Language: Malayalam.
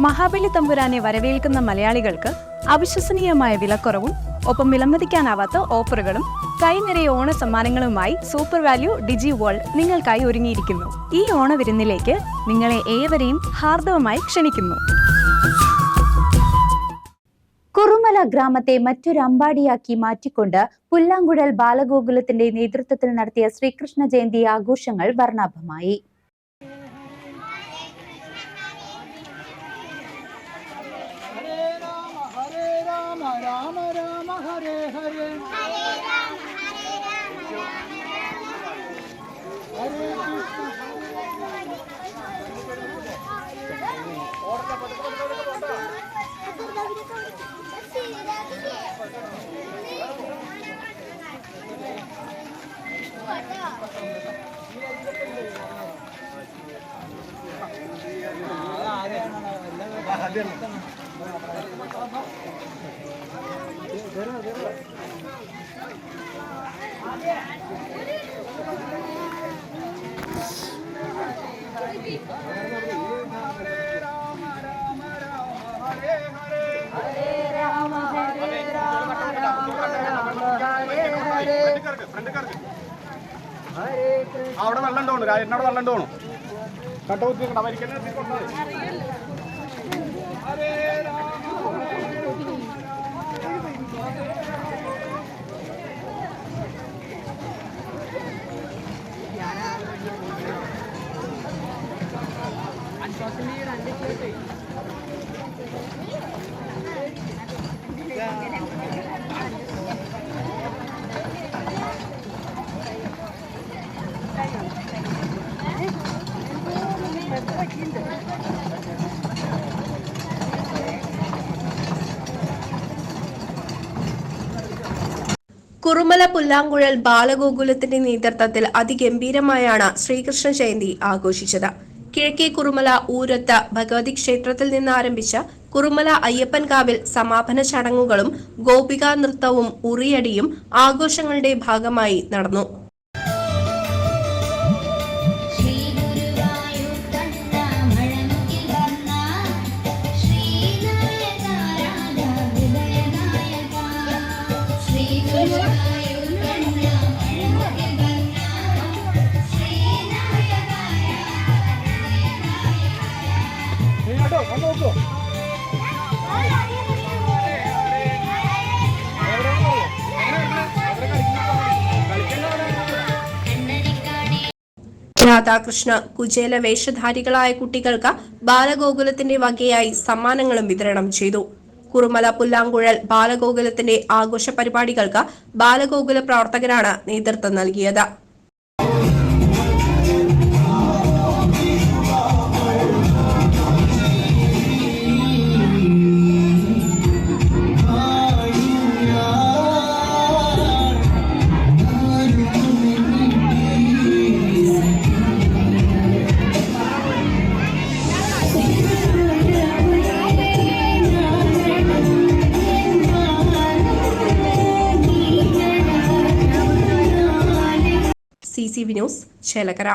മഹാബലി തമ്പുരാനെ വരവേൽക്കുന്ന മലയാളികൾക്ക് അവിശ്വസനീയമായ വിലക്കുറവും ഒപ്പം വിലമതിക്കാനാവാത്ത ഓഫറുകളും കൈനിറയ ഓണ സമ്മാനങ്ങളുമായി സൂപ്പർ വാല്യൂ ഡിജി വേൾഡ് നിങ്ങൾക്കായി ഒരുങ്ങിയിരിക്കുന്നു. ഈ ഓണവിരുന്നിലേക്ക് നിങ്ങളെ ഏവരെയും ഹാർദവമായി ക്ഷണിക്കുന്നു. കുറുമല ഗ്രാമത്തെ മറ്റൊരു അമ്പാടിയാക്കി മാറ്റിക്കൊണ്ട് പുല്ലാങ്കുഴൽ ബാലഗോകുലത്തിന്റെ നേതൃത്വത്തിൽ നടത്തിയ ശ്രീകൃഷ്ണ ജയന്തി ആഘോഷങ്ങൾ വർണാഭമായി ഹരേ രാമ ഹരേ രാമ രാമ ഹരേ ഹരേ. ഹരേ കൃഷ്ണ അവിടെ വെള്ളം എന്നോട് തോന്നു കട്ട കുത്തി കൊണ്ടത് കുറുമല പുല്ലാങ്കുഴൽ ബാലഗോകുലത്തിന്റെ നേതൃത്വത്തിൽ അതിഗംഭീരമായാണ് ശ്രീകൃഷ്ണ ജയന്തി ആഘോഷിച്ചത്. കിഴക്കേ കുറുമല ഊരത്ത് ഭഗവതി ക്ഷേത്രത്തിൽ നിന്ന് ആരംഭിച്ച കുറുമല അയ്യപ്പൻകാവിൽ സമാപന ചടങ്ങുകളും ഗോപികാ നൃത്തവും ഉറിയടിയും ആഘോഷങ്ങളുടെ ഭാഗമായി നടന്നു. രാധാകൃഷ്ണ കുചേല വേഷധാരികളായ കുട്ടികൾക്ക് ബാലഗോകുലത്തിന്റെ വകയായി സമ്മാനങ്ങളും വിതരണം ചെയ്തു. കുറുമല പുല്ലാങ്കുഴൽ ബാലഗോകുലത്തിന്റെ ആഘോഷ പരിപാടികൾക്ക് ബാലഗോകുല പ്രവർത്തകരാണ് നേതൃത്വം നൽകിയത്. ന്യൂസ് ചേലക്കര